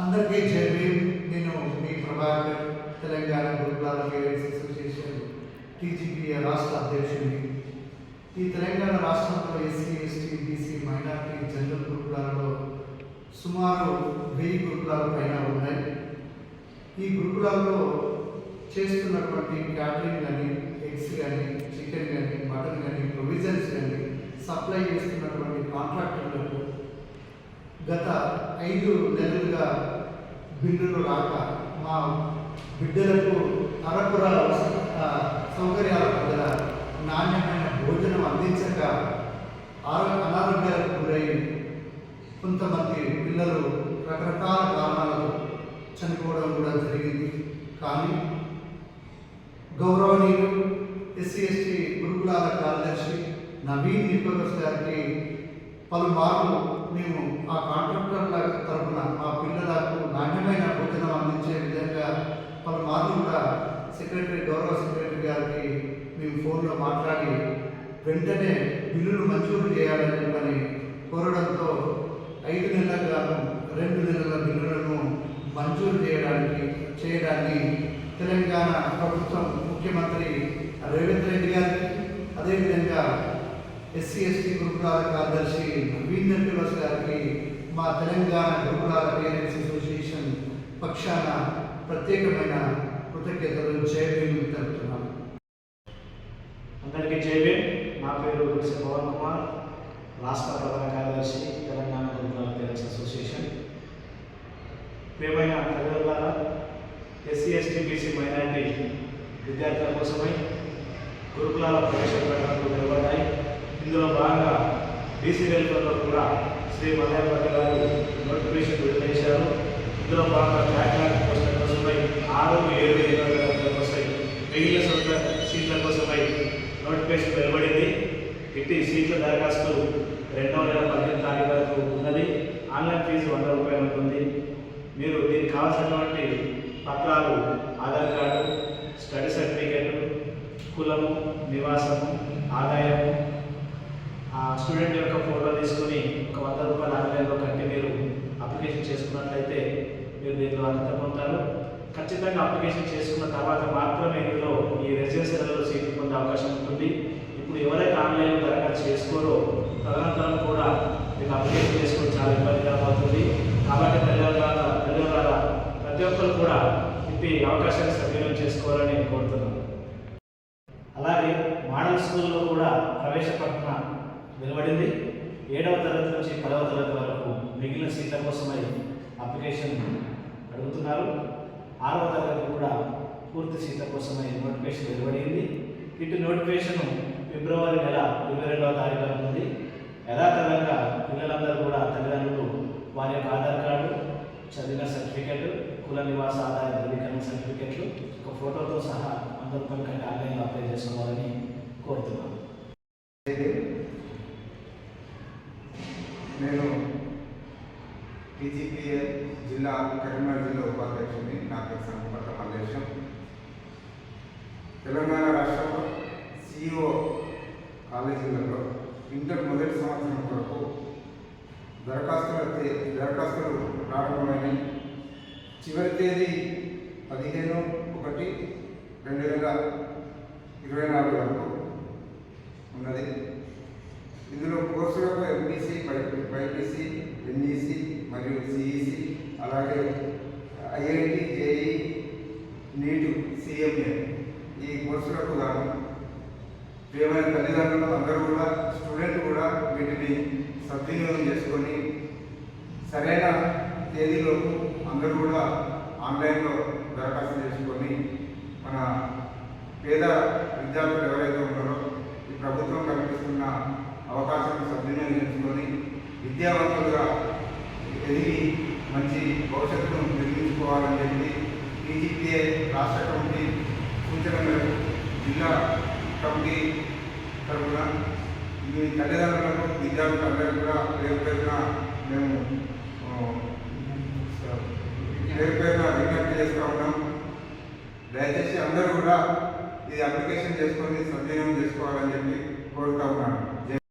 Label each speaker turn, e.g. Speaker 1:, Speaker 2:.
Speaker 1: అందరికీ జై నేను మీ ప్రభాకర్ తెలంగాణ గురుకులాల పేరెంట్స్ అసోసియేషన్ టీజీపీ రాష్ట్ర అధ్యక్షుడిని. ఈ తెలంగాణ రాష్ట్రంలో SC ST BC minority general గురుకులాలలో సుమారు వెయ్యి గురుకులాల పైన ఉన్నాయి. ఈ గురుకులాల్లో చేస్తున్నటువంటి క్యాటరింగ్ కానీ ఎగ్స్ కానీ చికెన్ కానీ మటన్ కానీ ప్రొవిజన్స్ కానీ సప్లై చేస్తున్నటువంటి కాంట్రాక్టర్లు గత ఐదు నెలలుగా బిల్లులు రాక మా బిడ్డలకు అరకుర సౌకర్యాల దగ్గర నాణ్యమైన భోజనం అందించక ఆరోగ్య అనారోగ్యాలకు గురై కొంతమంది పిల్లలు రకరకాల కారణాలతో చనిపోవడం కూడా జరిగింది. కానీ గౌరవనీయులు ఎస్సీ ఎస్టీ గురుకులాల కార్యదర్శి నవీన్ నికోలస్ గారికి పలుమార్లు మేము ఆ కాంట్రాక్టర్ల తరపున మా పిల్లలకు నాణ్యమైన భోజనం అందించే విధంగా పలుమార్లు కూడా సెక్రటరీ గౌరవ సెక్రటరీ గారికి మేము ఫోన్లో మాట్లాడి వెంటనే బిల్లులు మంజూరు చేయాలని చెప్పని కోరడంతో ఐదు నెలలకు గాను రెండు నెలల బిల్లులను మంజూరు చేయడానికి చేయడాన్ని తెలంగాణ ప్రభుత్వం ముఖ్యమంత్రి రేవంత్ రెడ్డి గారికి అదేవిధంగా ఎస్సీ ఎస్టీ గురుకులాల కార్యదర్శి నవీన్ నర్పిలస్ గారికి మా తెలంగాణ గురుకులాల పేరెంట్స్ అసోసియేషన్ పక్షాన ప్రత్యేకమైన కృతజ్ఞతలు. జయభీములు తెలుపుతున్నాను
Speaker 2: అందరికీ జైవే నా పేరు పవన్ కుమార్. రాష్ట్ర ప్రధాన కార్యదర్శి తెలంగాణ గురుకుల పేరెంట్స్ అసోసియేషన్ ప్రియమైన తల్లిదండ్రులారా ఎస్సీ ఎస్టీ బీసీ మైనారిటీ విద్యార్థుల కోసమై గురుకులాల ప్రవేశ ప్రకటనలు వెలువడ్డాయి. ఇందులో భాగంగా బీసీ వెల్ఫేర్లో కూడా శ్రీ మల్లయ్య పట్ల గారు నోటిఫికేషన్ విడుదల చేశారు. ఇందులో భాగంగా బ్యాక్లాగ్ పోస్టుల కోసమై ఆరు ఏడు ఇరవై తరగతుల కోసమై మిగిలిన సొంత సీట్ల కోసమై నోటిఫికేషన్ వెలువడింది. ఇట్టి సీట్ల దరఖాస్తు రెండవ నెల పదిహేను తారీఖు వరకు ఉన్నది. ఆన్లైన్ ఫీజు వంద రూపాయలు ఉంటుంది. మీరు దీనికి కావాల్సినటువంటి పత్రాలు ఆధార్ కార్డు స్టడీ సర్టిఫికేట్ కులము నివాసము ఆదాయము స్టూడెంట్ యొక్క ఫోటో తీసుకొని ఒక వంద రూపాయలు ఆన్లైన్లో కట్టి మీరు అప్లికేషన్ చేసుకున్నట్లయితే మీరు దీంట్లో అర్హత పొందుతారు. ఖచ్చితంగా అప్లికేషన్ చేసుకున్న తర్వాత మాత్రమే ఇందులో ఈ రెసిడెన్సీలలో సీట్లు పొందే అవకాశం ఉంటుంది. ఇప్పుడు ఎవరైతే ఆన్లైన్లో దరఖాస్తు చేసుకోరో తదనంతరం కూడా మీకు అప్లికేషన్ చేసుకోవడం చాలా ఇబ్బందిగా అవుతుంది. కాబట్టి పిల్లల పిల్లల ప్రతి ఒక్కరు కూడా ఇది అవకాశాన్ని సద్వినియోగం చేసుకోవాలని నేను కోరుతున్నాను. అలాగే మోడల్ స్కూల్లో కూడా ప్రవేశపెట్టిన వెలువడింది. ఏడవ తరగతి నుంచి పదవ తరగతి వరకు మిగిలిన సీట్ల కోసమై అప్లికేషన్ అడుగుతున్నారు. ఆరవ తరగతి కూడా పూర్తి సీట్ల కోసమై నోటిఫికేషన్ వెలువడింది. ఇటు నోటిఫికేషన్ ఫిబ్రవరి నెల ఇరవై రెండవ తారీఖు ఉంది. యథాతథంగా పిల్లలందరూ కూడా తల్లిదండ్రులు వారి యొక్క ఆధార్ కార్డు చదివిన సర్టిఫికెట్ కుల నివాస ఆదాయ ధృవీకరణ సర్టిఫికెట్లు ఒక ఫోటోతో సహా వంద కంటే ఆన్లైన్లో అప్లై చేసుకోవాలని కోరుతున్నాను
Speaker 3: నేను డీజీపీఏ జిల్లా కరీంనగర్ జిల్లా ఉపాధ్యక్షుడిని నా పేరు సంగపట్ల మల్లేశం తెలంగాణ రాష్ట్రంలో సిఇఓ కాలేజీలలో ఇంటర్ మొదటి సంవత్సరం కొరకు దరఖాస్తుల దరఖాస్తులు ప్రారంభమైనవి చివరి తేదీ పదిహేను ఒకటి రెండు వేల ఇరవై నాలుగు వరకు ఉన్నది. ఇందులో కోర్సులకు ఎంపీసీ బైపీసీ ఎన్ఈసీ మరియు సిఈసి అలాగే ఐఐటి జేఈ నీటు సిఎంఏ ఈ కోర్సులకు గాను ప్రియమైన తల్లిదండ్రులు అందరూ కూడా స్టూడెంట్ కూడా వీటిని సద్వినియోగం చేసుకొని సరైన తేదీలోపు అందరూ కూడా ఆన్లైన్లో దరఖాస్తు చేసుకొని మన పేద విద్యార్థులు ఎవరైతే ఉన్నారో ఈ ప్రభుత్వం కల్పిస్తున్న అవకాశాన్ని సద్వినియోగం చేసుకొని విద్యావంతులుగా ఎదిగి మంచి భవిష్యత్తును నిర్మించుకోవాలని చెప్పి టీజీపీఏ రాష్ట్ర కమిటీ సూచన మేరకు జిల్లా కమిటీ తరఫున మీ తల్లిదండ్రులకు విద్యార్థులందరూ కూడా పేరు పేరున మేము ఆ, పేరు పేరున విజ్ఞప్తి చేస్తూ ఉన్నాం. దయచేసి అందరూ కూడా ఇది అప్లికేషన్ చేసుకొని సద్వినియోగం చేసుకోవాలని చెప్పి కోరుతా ఉన్నాను.